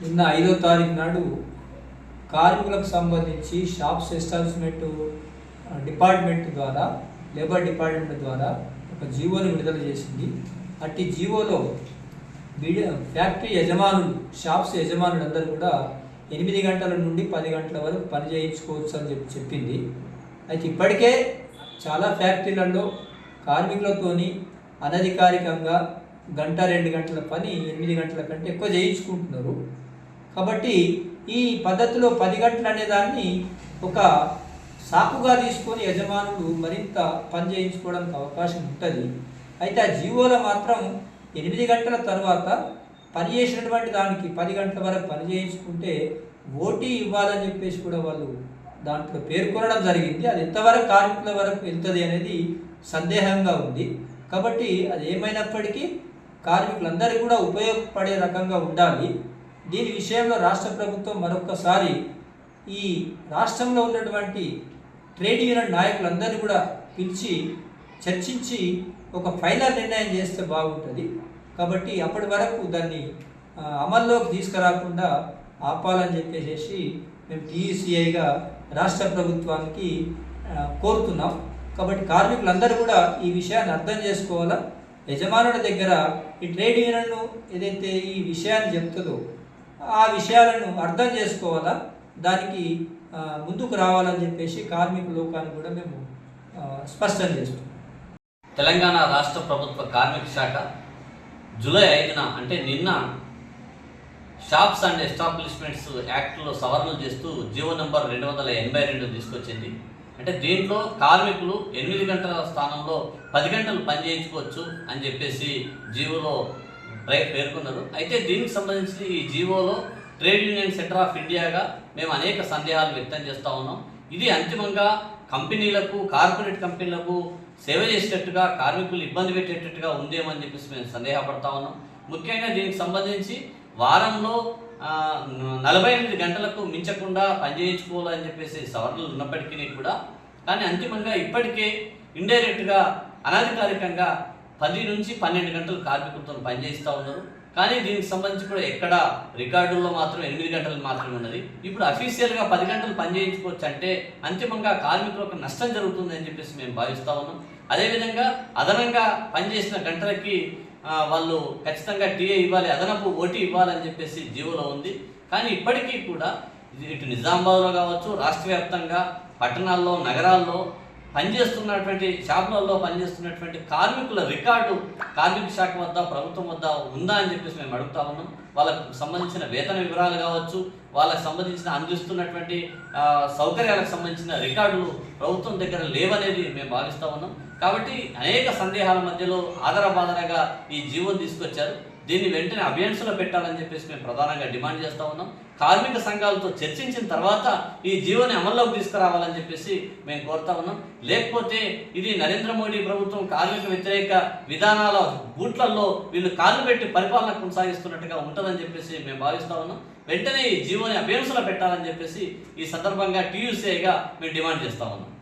నిన్న ఐదో తారీఖు నాడు కార్మికులకు సంబంధించి షాప్స్ ఎస్టాబ్లిష్మెంట్ డిపార్ట్మెంట్ ద్వారా లేబర్ డిపార్ట్మెంట్ ద్వారా ఒక జీవోని విడుదల చేసింది. అట్టి జీవోలో ఫ్యాక్టరీ యజమానులు షాప్స్ యజమానులు అందరూ కూడా ఎనిమిది గంటల నుండి పది గంటల వరకు పని చేయించుకోవచ్చు అని చెప్పి చెప్పింది. అయితే ఇప్పటికే చాలా ఫ్యాక్టరీలలో కార్మికులతోని అనధికారికంగా గంట రెండు గంటల పని ఎనిమిది గంటల కంటే ఎక్కువ చేయించుకుంటున్నారు. కాబట్టి ఈ పద్ధతిలో పది గంటలు అనేదాన్ని ఒక సాకుగా తీసుకొని యజమానులు మరింత పని చేయించుకోవడానికి అవకాశం ఉంటుంది. అయితే ఆ జీవోలో మాత్రం ఎనిమిది గంటల తర్వాత పని చేసినటువంటి దానికి పది గంటల వరకు పని చేయించుకుంటే ఓటీ ఇవ్వాలని చెప్పేసి కూడా వాళ్ళు దాంట్లో పేర్కొనడం జరిగింది. అది ఎంతవరకు కార్మికుల వరకు వెళ్తుంది అనేది సందేహంగా ఉంది. కాబట్టి అది ఏమైనప్పటికీ కార్మికులందరికీ కూడా ఉపయోగపడే రకంగా ఉండాలి. దీని విషయంలో రాష్ట్ర ప్రభుత్వం మరొకసారి ఈ రాష్ట్రంలో ఉన్నటువంటి ట్రేడ్ యూనియన్ నాయకులందరినీ కూడా పిలిచి చర్చించి ఒక ఫైనల్ నిర్ణయం చేస్తే బాగుంటుంది. కాబట్టి అప్పటి వరకు దాన్ని అమల్లోకి తీసుకురాకుండా ఆపాలని చెప్పేసి మేము టీఈసీఐగా రాష్ట్ర ప్రభుత్వానికి కోరుతున్నాం. కాబట్టి కార్మికులందరూ కూడా ఈ విషయాన్ని అర్థం చేసుకోవాలా? యజమానుల దగ్గర ఈ ట్రేడ్ యూనియన్ ఏదైతే ఈ విషయాన్ని చెప్తుందో ఆ విషయాలను అర్థం చేసుకోవాలా? దానికి ముందుకు రావాలని చెప్పేసి కార్మిక లోకాన్ని కూడా మేము స్పష్టం చేస్తున్నాం. తెలంగాణ రాష్ట్ర ప్రభుత్వ కార్మిక శాఖ జూలై ఐదున అంటే నిన్న షాప్స్ అండ్ ఎస్టాబ్లిష్మెంట్స్ యాక్ట్లో సవరణలు చేస్తూ జీవో నెంబర్ రెండు వందల ఎనభై రెండు తీసుకొచ్చింది. అంటే దీంట్లో కార్మికులు ఎనిమిది గంటల స్థానంలో పది గంటలు పని చేయించుకోవచ్చు అని చెప్పేసి జీవోలో పేర్కొన్నారు. అయితే దీనికి సంబంధించి ఈ జీవోలో ట్రేడ్ యూనియన్ సెంటర్ ఆఫ్ ఇండియాగా మేము అనేక సందేహాలు వ్యక్తం చేస్తూ ఉన్నాం. ఇది అంతిమంగా కంపెనీలకు కార్పొరేట్ కంపెనీలకు సేవ చేసేటట్టుగా కార్మికులు ఇబ్బంది పెట్టేటట్టుగా ఉందేమో అని చెప్పేసి మేము సందేహపడతా ఉన్నాం. ముఖ్యంగా దీనికి సంబంధించి వారంలో నలభై ఎనిమిది గంటలకు మించకుండా పనిచేయించుకోవాలని చెప్పేసి సవరణలు ఉన్నప్పటికీ కూడా కానీ అంతిమంగా ఇప్పటికే ఇండైరెక్ట్గా అనధికారికంగా పది నుంచి పన్నెండు గంటలు కార్మికులతో పనిచేస్తూ ఉన్నారు. కానీ దీనికి సంబంధించి కూడా ఎక్కడ రికార్డుల్లో మాత్రం ఎనిమిది గంటలు మాత్రమే ఉన్నది. ఇప్పుడు అఫీషియల్గా పది గంటలు పనిచేయించుకోవచ్చు అంటే అంతిమంగా కార్మికులకు నష్టం జరుగుతుంది అని చెప్పేసి మేము భావిస్తూ ఉన్నాం. అదేవిధంగా అదనంగా పనిచేసిన గంటలకి వాళ్ళు ఖచ్చితంగా టీఏ ఇవ్వాలి అదనపు ఓటీ ఇవ్వాలని చెప్పేసి జీవోలో ఉంది. కానీ ఇప్పటికీ కూడా ఇటు నిజామాబాద్లో కావచ్చు రాష్ట్ర వ్యాప్తంగా పట్టణాల్లో నగరాల్లో పనిచేస్తున్నటువంటి షాపులలో పనిచేస్తున్నటువంటి కార్మికుల రికార్డు కార్మిక శాఖ వద్ద ప్రభుత్వం వద్ద ఉందా అని చెప్పేసి మేము అడుగుతా ఉన్నాం. వాళ్ళకు సంబంధించిన వేతన వివరాలు కావచ్చు వాళ్ళకు సంబంధించిన అందిస్తున్నటువంటి సౌకర్యాలకు సంబంధించిన రికార్డులు ప్రభుత్వం దగ్గర లేవనేది మేము భావిస్తూ ఉన్నాం. కాబట్టి అనేక సందేహాల మధ్యలో ఆదరబాదరగా ఈ జీవో తీసుకొచ్చారు. దీన్ని వెంటనే అభ్యర్థులో పెట్టాలని చెప్పేసి మేము ప్రధానంగా డిమాండ్ చేస్తా ఉన్నాం. కార్మిక సంఘాలతో చర్చించిన తర్వాత ఈ జీవోని అమల్లోకి తీసుకురావాలని చెప్పేసి మేము కోరుతా ఉన్నాం. లేకపోతే ఇది నరేంద్ర మోడీ ప్రభుత్వం కార్మిక వ్యతిరేక విధానాల బూట్లలో వీళ్ళు కాళ్ళు పెట్టి పరిపాలన కొనసాగిస్తున్నట్టుగా ఉంటుందని చెప్పేసి మేము భావిస్తా ఉన్నాం. వెంటనే ఈ జీవోని అభ్యర్థులో పెట్టాలని చెప్పేసి ఈ సందర్భంగా టీయూసీఐగా మేము డిమాండ్ చేస్తా ఉన్నాం.